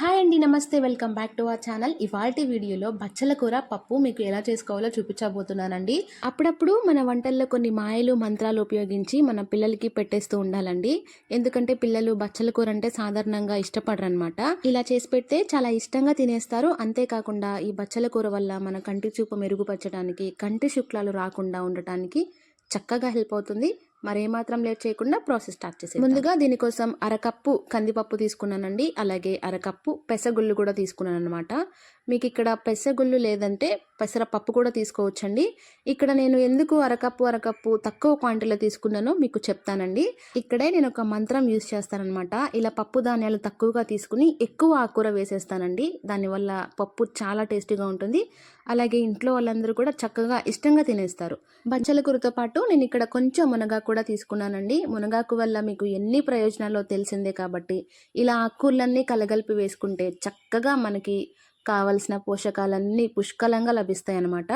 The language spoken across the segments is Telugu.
హాయ్ అండి నమస్తే. Welcome back to our channel. ఇవాల్టి వీడియోలో బచ్చల కూర పప్పు మీకు ఎలా చేసుకోవాలో చూపించబోతున్నానండి. అప్పుడప్పుడు మన వంటల్లో కొన్ని మాయలు మంత్రాలు ఉపయోగించి మన పిల్లలకి పెట్టేస్తూ ఉండాలండి. ఎందుకంటే పిల్లలు బచ్చల కూర అంటే సాధారణంగా ఇష్టపడరనమాట ఇలా చేసి పెడితే చాలా ఇష్టంగా తినేస్తారు. అంతేకాకుండా ఈ బచ్చల కూర వల్ల మన కంటి చూపు మెరుగుపరచడానికి కంటి శుక్లాలు రాకుండా ఉండటానికి చక్కగా హెల్ప్ అవుతుంది. మరేమాత్రం లేట్ చేయకుండా ప్రాసెస్ స్టార్ట్ చేసి ముందుగా దీనికోసం అరకప్పు కందిపప్పు తీసుకున్నానండి. అలాగే అరకప్పు పెసగుళ్ళు కూడా తీసుకున్నాను అనమాట మీకు ఇక్కడ పెసగుళ్ళు లేదంటే పెసరపప్పు కూడా తీసుకోవచ్చండి. ఇక్కడ నేను ఎందుకు అరకప్పు అరకప్పు తక్కువ క్వాంటిటీలో తీసుకున్నానో మీకు చెప్తానండి. ఇక్కడే నేను ఒక మంత్రం యూస్ చేస్తానమాట ఇలా పప్పు ధాన్యాలు తక్కువగా తీసుకుని ఎక్కువ ఆకుకూర వేసేస్తానండి. దానివల్ల పప్పు చాలా టేస్టీగా ఉంటుంది. అలాగే ఇంట్లో వాళ్ళందరూ కూడా చక్కగా ఇష్టంగా తినేస్తారు. బంచల కూరతో పాటు నేను ఇక్కడ కొంచెం మునగాకు కూడా తీసుకున్నానండి. మునగాకు వల్ల మీకు ఎన్ని ప్రయోజనాలు తెలిసిందే కాబట్టి ఇలా ఆకుకూరలన్నీ కలగలిపి వేసుకుంటే చక్కగా మనకి కావలసిన పోషకాలన్నీ పుష్కలంగా లభిస్తాయి అన్నమాట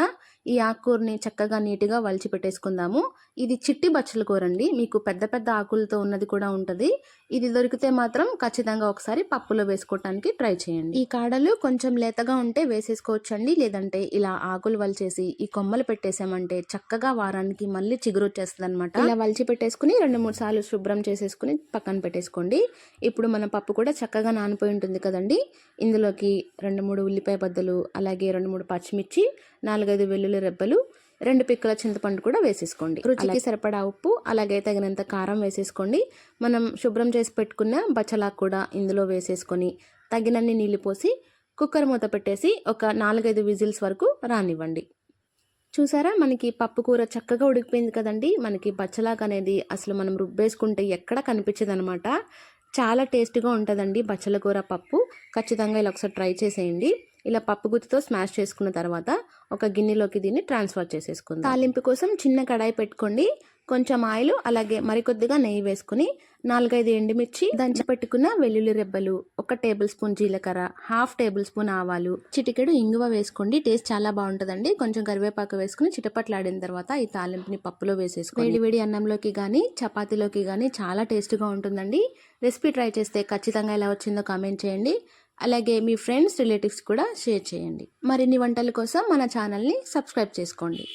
ఈ ఆకుకూరని చక్కగా నీట్గా వలిచి పెట్టేసుకుందాము. ఇది చిట్టి బచ్చల కూర అండి మీకు పెద్ద పెద్ద ఆకులతో ఉన్నది కూడా ఉంటుంది. ఇది దొరికితే మాత్రం ఖచ్చితంగా ఒకసారి పప్పులో వేసుకోవటానికి ట్రై చేయండి. ఈ కాడలు కొంచెం లేతగా ఉంటే వేసేసుకోవచ్చండి. లేదంటే ఇలా ఆకులు వలిచేసి ఈ కొమ్మలు పెట్టేసామంటే చక్కగా వారానికి మళ్ళీ చిగురు వచ్చేస్తుంది అనమాట ఇలా వలిచి పెట్టేసుకుని రెండు మూడు సార్లు శుభ్రం చేసేసుకుని పక్కన పెట్టేసుకోండి. ఇప్పుడు మన పప్పు కూడా చక్కగా నానిపోయి ఉంటుంది కదండి. ఇందులోకి రెండు మూడు ఉల్లిపాయ బద్దలు అలాగే రెండు మూడు పచ్చిమిర్చి నాలుగైదు వెల్లుల్లి రెబ్బలు రెండు పిక్కల చింతపండు కూడా వేసేసుకోండి. రుచికి సరిపడా ఉప్పు అలాగే తగినంత కారం వేసేసుకోండి. మనం శుభ్రం చేసి పెట్టుకున్న బచ్చలాకు కూడా ఇందులో వేసేసుకొని తగినన్ని నీళ్ళు పోసి కుక్కర్ మూత పెట్టేసి ఒక నాలుగైదు విజిల్స్ వరకు రానివ్వండి. చూసారా? మనకి పప్పు కూర చక్కగా ఉడికిపోయింది కదండి. మనకి బచ్చలాకు అనేది అసలు మనం రుబ్బేసుకుంటే ఎక్కడ కనిపించదు అనమాట చాలా టేస్ట్గా ఉంటుందండి బచ్చల కూర పప్పు. ఖచ్చితంగా ఇలా ఒకసారి ట్రై చేసేయండి. ఇలా పప్పు గుత్తితో స్మాష్ చేసుకున్న తర్వాత ఒక గిన్నెలోకి దీన్ని ట్రాన్స్ఫర్ చేసేసుకుందాం. తాలింపు కోసం చిన్న కడాయి పెట్టుకోండి. కొంచెం ఆయిల్ అలాగే మరికొద్దిగా నెయ్యి వేసుకుని నాలుగైదు ఎండుమిర్చి దంచి పెట్టుకున్న వెల్లుల్లి రెబ్బలు ఒక టేబుల్ స్పూన్ జీలకర్ర హాఫ్ టేబుల్ స్పూన్ ఆవాలు. చిటికెడు ఇంగువ వేసుకోండి టేస్ట్ చాలా బాగుంటుందండి. కొంచెం కరివేపాకు వేసుకుని చిటపట్లాడిన తర్వాత ఈ తాలింపుని పప్పులో వేసేసుకోండి. వేడి వేడి అన్నంలోకి కానీ చపాతీలోకి కానీ చాలా టేస్ట్గా ఉంటుందండి. రెసిపీ ట్రై చేస్తే ఖచ్చితంగా ఎలా వచ్చిందో కామెంట్ చేయండి. అలాగే మీ ఫ్రెండ్స్ రిలేటివ్స్ కూడా షేర్ చేయండి. మరిన్ని వంటల కోసం మన ఛానల్ని సబ్స్క్రైబ్ చేసుకోండి.